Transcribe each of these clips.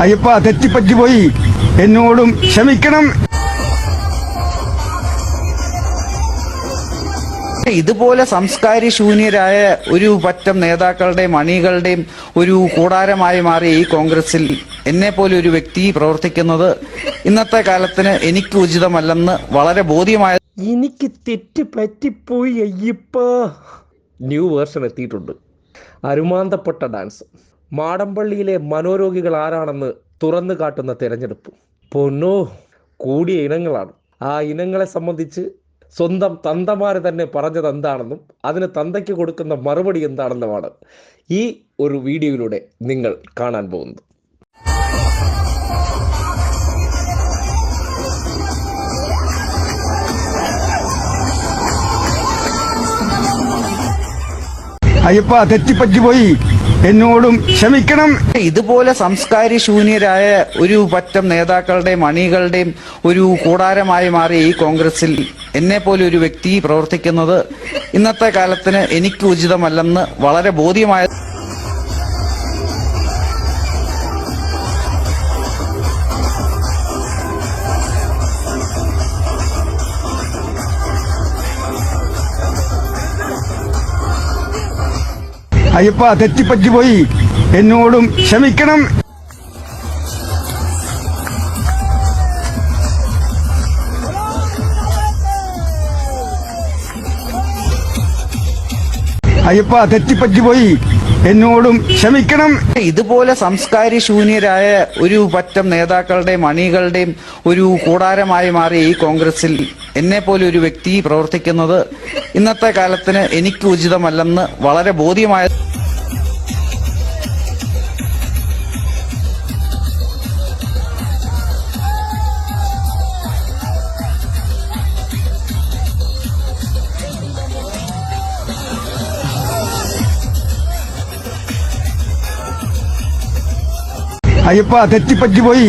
അയ്യപ്പ തെറ്റിപ്പറ്റിപ്പോയി എന്നോടും ക്ഷമിക്കണം. ഇതുപോലെ സംസ്കാരി ശൂന്യരായ ഒരു പറ്റം നേതാക്കളുടെയും അണികളുടെയും ഒരു കൂടാരമായി മാറിയ ഈ കോൺഗ്രസിൽ എന്നെ പോലെ ഒരു വ്യക്തി പ്രവർത്തിക്കുന്നത് ഇന്നത്തെ കാലത്തിന് എനിക്ക് ഉചിതമല്ലെന്ന് വളരെ ബോധ്യമായ എനിക്ക് തെറ്റ് പറ്റിപ്പോയി അയ്യപ്പ. ന്യൂ വേർഷൻ എത്തിയിട്ടുണ്ട്. അരുമാന്തപ്പെട്ട ഡാൻസ്. മാടമ്പള്ളിയിലെ മനോരോഗികൾ ആരാണെന്ന് തുറന്നു കാട്ടുന്ന തിരഞ്ഞെടുപ്പ്. പൊന്നോ കൂടിയ ഇനങ്ങളാണ്. ആ ഇനങ്ങളെ സംബന്ധിച്ച് സ്വന്തം തന്തമാര് തന്നെ പറഞ്ഞത് എന്താണെന്നും അതിന് തന്തയ്ക്ക് കൊടുക്കുന്ന മറുപടി എന്താണെന്നുമാണ് ഈ ഒരു വീഡിയോയിലൂടെ നിങ്ങൾ കാണാൻ പോകുന്നത്. അയ്യപ്പ തെറ്റിപ്പറ്റിപ്പോയി എന്നോടും ക്ഷമിക്കണം. ഇതുപോലെ സംസ്കാരി ശൂന്യരായ ഒരു പറ്റം നേതാക്കളുടെയും അണികളുടെയും ഒരു കൂടാരമായി മാറി ഈ കോൺഗ്രസിൽ എന്നെ പോലെ ഒരു വ്യക്തി പ്രവർത്തിക്കുന്നത് ഇന്നത്തെ കാലത്തിന് എനിക്ക് ഉചിതമല്ലെന്ന് വളരെ ബോധ്യമായ അയ്യപ്പ തെറ്റിപ്പറ്റിപ്പോയി എന്നോടും ക്ഷമിക്കണം. അയ്യപ്പ തെറ്റിപ്പറ്റിപ്പോയി എന്നോടും ക്ഷമിക്കണം. ഇതുപോലെ സംസ്കാരി ശൂന്യരായ ഒരു പറ്റം നേതാക്കളുടെയും അണികളുടെയും ഒരു കൂടാരമായി മാറി ഈ കോൺഗ്രസിൽ എന്നെ പോലെ ഒരു വ്യക്തി പ്രവർത്തിക്കുന്നത് ഇന്നത്തെ കാലത്തിന് എനിക്ക് ഉചിതമല്ലെന്ന് വളരെ ബോധ്യമായ അയ്യപ്പ തെറ്റിപ്പറ്റിപ്പോയി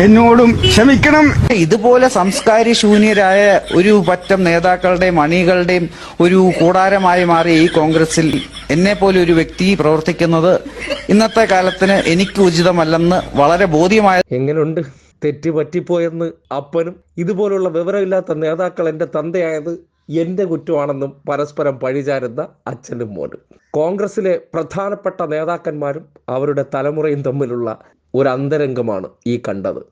എന്നോടും ക്ഷമിക്കണം. ഇതുപോലെ സംസ്കാരി ശൂന്യരായ ഒരു പറ്റം നേതാക്കളുടെയും അണികളുടെയും ഒരു കൂടാരമായി മാറിയ ഈ കോൺഗ്രസിൽ എന്നെ പോലെ ഒരു വ്യക്തി പ്രവർത്തിക്കുന്നത് ഇന്നത്തെ കാലത്തിന് എനിക്ക് ഉചിതമല്ലെന്ന് വളരെ ബോധ്യമായ എങ്ങനെയുണ്ട് തെറ്റ് പറ്റിപ്പോയെന്ന് അപ്പനും ഇതുപോലുള്ള വിവരമില്ലാത്ത നേതാക്കൾ എന്റെ തന്തയായത് എന്റെ കുറ്റമാണെന്നും പരസ്പരം പഴിചാരുന്ന അച്ഛനും മോനും. കോൺഗ്രസിലെ പ്രധാനപ്പെട്ട നേതാക്കന്മാരും അവരുടെ തലമുറയും തമ്മിലുള്ള ഒരു അന്തരംഗമാണ് ഈ കണ്ടത്.